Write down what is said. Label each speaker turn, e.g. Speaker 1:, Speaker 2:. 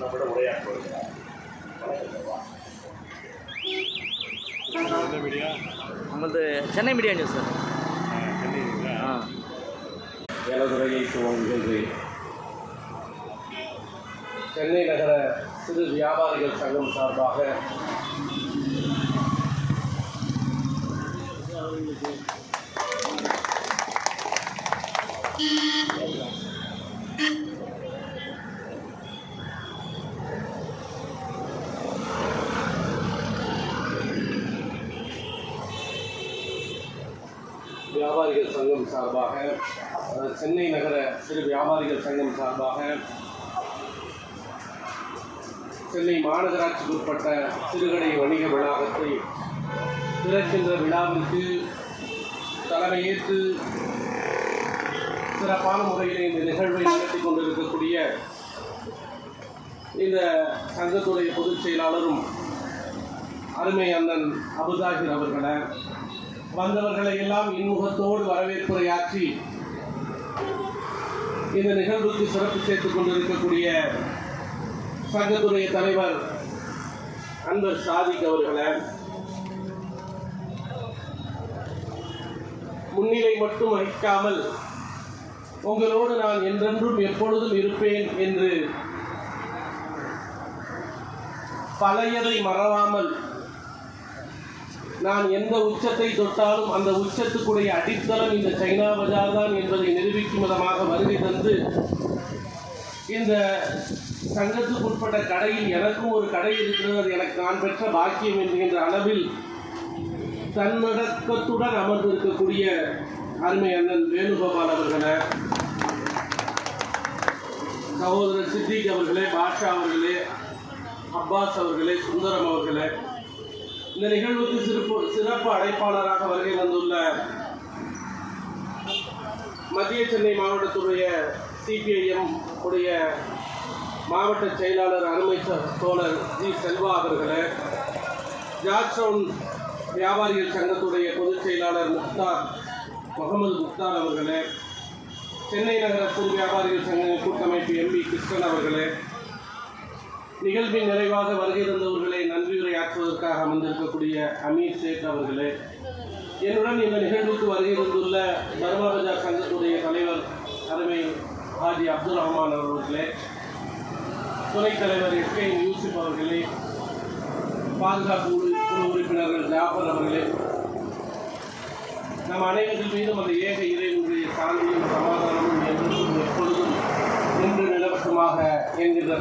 Speaker 1: நம்மிடம் உரையாற்ற வருகிறார்
Speaker 2: நம்மளது சென்னை மீடியா நியூஸ் சார்
Speaker 1: எனதுரையை துவங்குகின்றேன் சென்னை நகர சிறு வியாபாரிகள் சங்கம் சார்பாக வியாபாரிகள் சங்கம் சார்பாக சென்னை நகர சிறு வியாபாரிகள் சங்கம் சார்பாக சென்னை மாநகராட்சிக்கு உட்பட்ட சிறுகடை வணிக வளாகத்தை திறக்கின்ற விழாவிற்கு தலைமையேற்று சிறப்பான முறையில் இந்த நிகழ்வை நடத்தி கொண்டிருக்கக்கூடிய இந்த சங்கத்துடைய பொதுச் செயலாளரும் அருமை அண்ணன் அபுதாகிர் அவர்களை வந்தவர்களை எல்லாம் இன்முகத்தோடு வரவேற்புரையாற்றி இந்த நிகழ்வுக்கு சிறப்பு சேர்த்துக் கொண்டிருக்கக்கூடிய சங்கத்துடைய தலைவர் அன்பர் சாதிக் அவர்களை முன்னிலை மட்டும் வகிக்காமல் உங்களோடு நான் என்றென்றும் எப்பொழுதும் இருப்பேன் என்று பழையதை மறவாமல் நான் எந்த உச்சத்தை தொட்டாலும் அந்த உச்சத்துக்குடைய அடித்தளம் இந்த சைனா பஜார் தான் என்பதை நிரூபிக்கும் விதமாக வருகை தந்து இந்த சங்கத்துக்கு உட்பட்ட கடையில் எனக்கும் ஒரு கடை இருக்கிறது அது எனக்கு நான் பெற்ற பாக்கியம் என்கின்ற அளவில் தன்னடக்கத்துடன் அமர்ந்திருக்கக்கூடிய அருமை அண்ணன் வேணுகோபால் அவர்களை சகோதரர் சித்திக் அவர்களே பாஷா அவர்களே அப்பாஸ் அவர்களே சுந்தரம் அவர்களே இந்த நிகழ்வுக்கு சிறப்பு சிறப்பு அழைப்பாளராக வருகை வந்துள்ள மத்திய சென்னை மாவட்டத்துடைய சிபிஐஎம் உடைய மாவட்ட செயலாளர் அருமை தோழர் ஜி செல்வா அவர்களே ஜாக்சவுன் வியாபாரிகள் சங்கத்துடைய பொதுச் செயலாளர் முக்தார் முகமது முக்தார் அவர்களே சென்னை நகர வியாபாரிகள் சங்க கூட்டமைப்பு எம்பி கிருஷ்ணன் அவர்களே நிகழ்வின் நிறைவாக வருகை தந்த நன்றியுரையாற்றுவதற்காக அமர்ந்திருக்கக்கூடிய அமீர் சேக் அவர்களே என்னுடன் இந்த நிகழ்வுக்கு வருகை வந்துள்ள தர்மா சங்கத்துடைய தலைவர் தலைமை ஹாஜி அப்துல் ரஹ்மான் அவர்களே துணைத் தலைவர் எஸ் கே யூசுப் அவர்களே பாதுகாப்பு குழு உறுப்பினர்கள் ஜாஃபர் அவர்களே நம் அனைவர்கள் மீதும் அந்த ஏக இறைவனுடைய சாந்தியும் சமாதானமும் என்றும் எப்பொழுதும் நின்று நிலவசமாக என்கின்ற